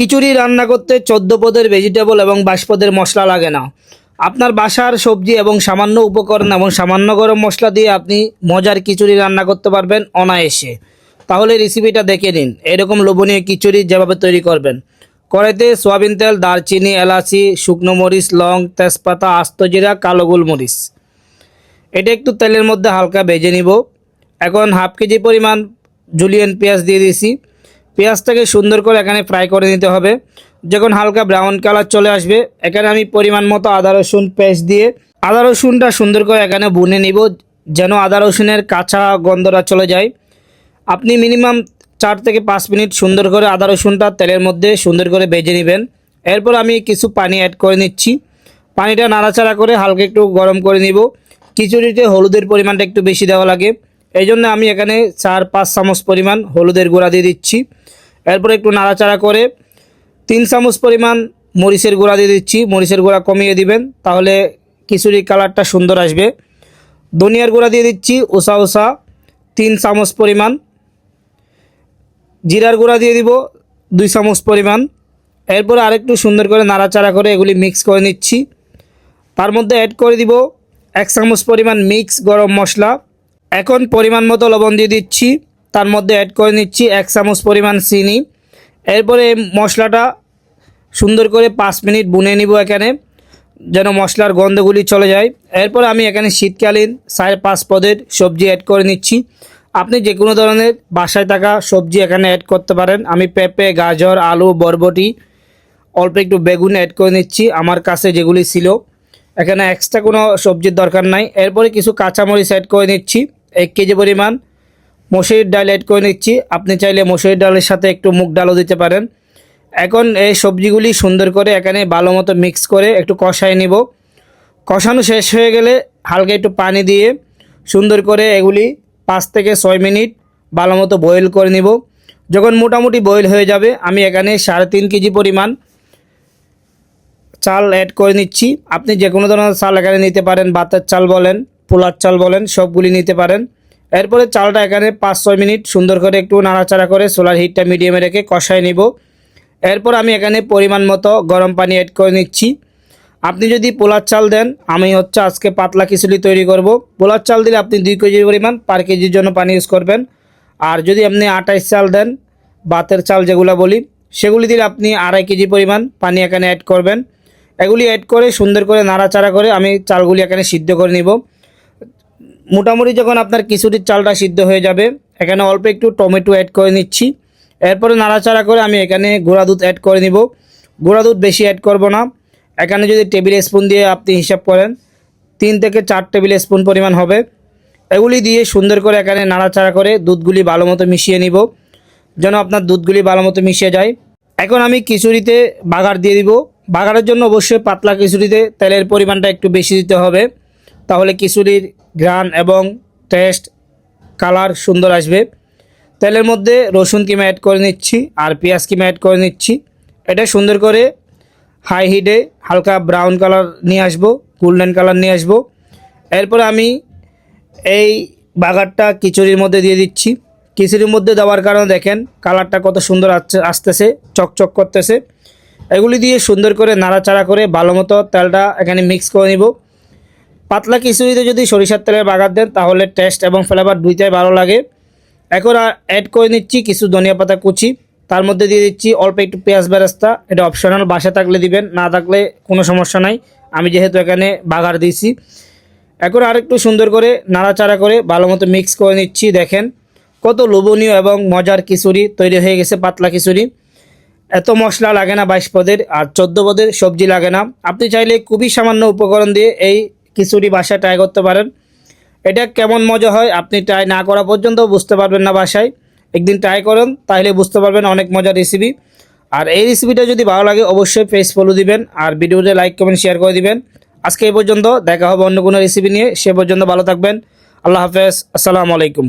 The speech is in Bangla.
খিচুড়ি রান্না করতে চোদ্দ পদের ভেজিটেবল এবং বাইশ পদের মশলা লাগে না। আপনার বাসার সবজি এবং সামান্য উপকরণ এবং সামান্য গরম মশলা দিয়ে আপনি মজার খিচুড়ি রান্না করতে পারবেন অনায়াসে। তাহলে রেসিপিটা দেখে নিন। এরকম লোভনীয় খিচুড়ি যেভাবে তৈরি করবেন। কড়াইতে সোয়াবিন তেল, দারচিনি, এলাচি, শুকনো মরিচ, লং, তেজপাতা, আস্ত জিরা, কালো গোলমরিচ। এটা একটু তেলের মধ্যে হালকা ভেজে নিব। এখন হাফ কেজি পরিমাণ জুলিয়ান পেঁয়াজ দিয়ে দিয়েছি। পেঁয়াজটাকে সুন্দর করে এখানে ফ্রাই করে নিতে হবে। যখন হালকা ব্রাউন কালার চলে আসবে, এখানে আমি পরিমাণ মতো আদা রসুন পেস্ট দিয়ে আদা রসুনটা সুন্দর করে এখানে বুনে নিব, যেন আদা রসুনের কাঁচা গন্ধটা চলে যায়। আপনি মিনিমাম চার থেকে পাঁচ মিনিট সুন্দর করে আদা রসুনটা তেলের মধ্যে সুন্দর করে ভেজে নেবেন। এরপর আমি কিছু পানি অ্যাড করে নিচ্ছি। পানিটা নাড়াচাড়া করে হালকা একটু গরম করে নিব। খিচুড়িতে হলুদের পরিমাণটা একটু বেশি দেওয়া লাগে। এই জন্য আমি এখানে চার পাঁচ চামচ পরিমাণ হলুদের গুঁড়া দিয়ে দিচ্ছি। এরপর একটু নাড়াচাড়া করে তিন চামচ পরিমাণ মরিচের গুঁড়া দিয়ে দিচ্ছি। মরিচের গুঁড়া কমিয়ে দিবেন, তাহলে খিচুড়ির কালারটা সুন্দর আসবে। ধনিয়ার গুঁড়া দিয়ে দিচ্ছি ওসা ওসা তিন চামচ পরিমাণ। জিরার গুঁড়া দিয়ে দিব, দুই চামচ পরিমাণ। এরপর আরেকটু সুন্দর করে নাড়াচাড়া করে এগুলি মিক্স করে নিচ্ছি। তার মধ্যে অ্যাড করে দিব এক চামচ পরিমাণ মিক্স গরম মশলা। এখন পরিমাণ মতো লবণ দিয়ে দিচ্ছি। তার মধ্যে অ্যাড করে নিচ্ছি এক চামচ পরিমাণ চিনি। এরপরে মশলাটা সুন্দর করে পাঁচ মিনিট বুনে নিব এখানে, যেন মশলার গন্ধগুলি চলে যায়। এরপর আমি এখানে শীতকালীন সাড়ে পাঁচ পদের সবজি অ্যাড করে নিচ্ছি। আপনি যে কোনো ধরনের বাসায় থাকা সবজি এখানে অ্যাড করতে পারেন। আমি পেঁপে, গাজর, আলু, বরবটি, অল্প একটু বেগুন অ্যাড করে নিচ্ছি। আমার কাছে যেগুলি ছিল, এখানে এক্সট্রা কোনো সবজির দরকার নাই। এরপরে কিছু কাঁচামরিচ অ্যাড করে নিচ্ছি। এক কেজি পরিমাণ মসুরির ডাল অ্যাড করে নিচ্ছি। আপনি চাইলে মসুরির ডালের সাথে একটু মুগ ডালও দিতে পারেন। এখন এই সবজিগুলি সুন্দর করে এখানে ভালো মতো মিক্স করে একটু কষায় নিব। কষানো শেষ হয়ে গেলে হালকা একটু পানি দিয়ে সুন্দর করে এগুলি পাঁচ থেকে ছয় মিনিট ভালো মতো বয়েল করে নিব। যখন মোটামুটি বয়েল হয়ে যাবে, আমি এখানে সাড়ে তিন কেজি পরিমাণ চাল অ্যাড করে নিচ্ছি। আপনি যে কোনো ধরনের চাল এখানে নিতে পারেন, বাতের চাল বলেন। পোলার চাল বলেন, সবগুলি নিতে পারেন। এরপরে চালটা এখানে পাঁচ ছয় মিনিট সুন্দর করে একটু নাড়াচাড়া করে সোলার হিটটা মিডিয়ামে রেখে কষায় নিব। এরপর আমি এখানে পরিমাণ মতো গরম পানি অ্যাড করে নিচ্ছি। আপনি যদি পোলার চাল দেন, আমি হচ্ছে আজকে পাতলা খিচুড়ি তৈরি করব। পোলার চাল দিলে আপনি দুই কেজি পরিমাণ পার কেজির জন্য পানি ইউজ করবেন। আর যদি আপনি আটাইশ চাল দেন বাতের চাল যেগুলো বলি, সেগুলি দিলে আপনি আড়াই কেজি পরিমাণ পানি এখানে অ্যাড করবেন। এগুলি অ্যাড করে সুন্দর করে নাড়াচাড়া করে আমি চালগুলি এখানে সিদ্ধ করে নিব। মোটামুটি যখন আপনার খিচুড়ির চালটা সিদ্ধ হয়ে যাবে, এখানে অল্প একটু টমেটো অ্যাড করে নিচ্ছি। এরপরে নাড়াচাড়া করে আমি এখানে গুঁড়া দুধ অ্যাড করে নিব। গুঁড়া দুধ বেশি অ্যাড করব না। এখানে যদি টেবিল স্পুন দিয়ে আপনি হিসাব করেন, তিন থেকে চার টেবিল স্পুন পরিমাণ হবে। এগুলি দিয়ে সুন্দর করে এখানে নাড়াচাড়া করে দুধগুলি ভালো মতো মিশিয়ে নিব, যেন আপনার দুধগুলি ভালো মতো মিশিয়ে যায়। এখন আমি খিচুড়িতে বাগার দিয়ে দিব। বাগারের জন্য অবশ্যই পাতলা খিচুড়িতে তেলের পরিমাণটা একটু বেশি দিতে হবে। তাহলে খিচুড়ির গ্রান এবং টেস্ট কালার সুন্দর আসবে। তেলের মধ্যে রসুন কিমা অ্যাড করে নিচ্ছি আর পেঁয়াজ কিমা অ্যাড করে নিচ্ছি। এটা সুন্দর করে হাই হিটে হালকা ব্রাউন কালার নিয়ে আসব গোল্ডেন কালার নিয়ে আসব। এরপর আমি এই বাগারটা খিচুড়ির মধ্যে দিয়ে দিচ্ছি। খিচুড়ির মধ্যে দেওয়ার কারণে দেখেন কালারটা কত সুন্দর আসতেছে, চকচক করতেছে। এগুলি দিয়ে সুন্দর করে নাড়াচাড়া করে ভালো মতো তেলটা এখানে মিক্স করে নিব। পাতলা খিচুড়িতে যদি সরিষার তেলের বাগার দেন, তাহলে টেস্ট এবং ফ্লেভার দুইটাই ভালো লাগে। এখন অ্যাড করে নিচ্ছি কিছু ধনিয়া পাতা কুচি। তার মধ্যে দিয়ে দিচ্ছি অল্প একটু পেঁয়াজ বেরেস্তা। এটা অপশনাল বাসা থাকলে দিবেন, না থাকলে কোনো সমস্যা নাই। আমি যেহেতু এখানে বাগার দিয়েছি। এখন আরেকটু সুন্দর করে নাড়াচাড়া করে ভালো মতো মিক্স করে নিচ্ছি, দেখেন। কত লোভনীয় এবং মজার খিচুড়ি তৈরি হয়ে গেছে, পাতলা খিচুড়ি এত মশলা লাগে না বাইশ পদের, আর চোদ্দ পদের সবজি লাগে না। আপনি চাইলে খুবই সামান্য উপকরণ দিয়ে এই খিচুড়ি বাসায় ট্রাই করতে পারেন। এটা কেমন মজা হয় আপনি ট্রাই না করা পর্যন্ত বুঝতে পারবেন না বাসায়। একদিন ট্রাই করেন তাহলে বুঝতে পারবেন অনেক মজার রেসিপি আর এই রেসিপিটা যদি ভালো লাগে, অবশ্যই পেজ ফলো দিবেন আর ভিডিওতে লাইক কমেন্ট শেয়ার করে দিবেন। আজকে এই পর্যন্ত, দেখা হবে অন্য কোনো রেসিপি নিয়ে। সে পর্যন্ত ভালো থাকবেন। আল্লাহ হাফেজ। আসসালামু আলাইকুম।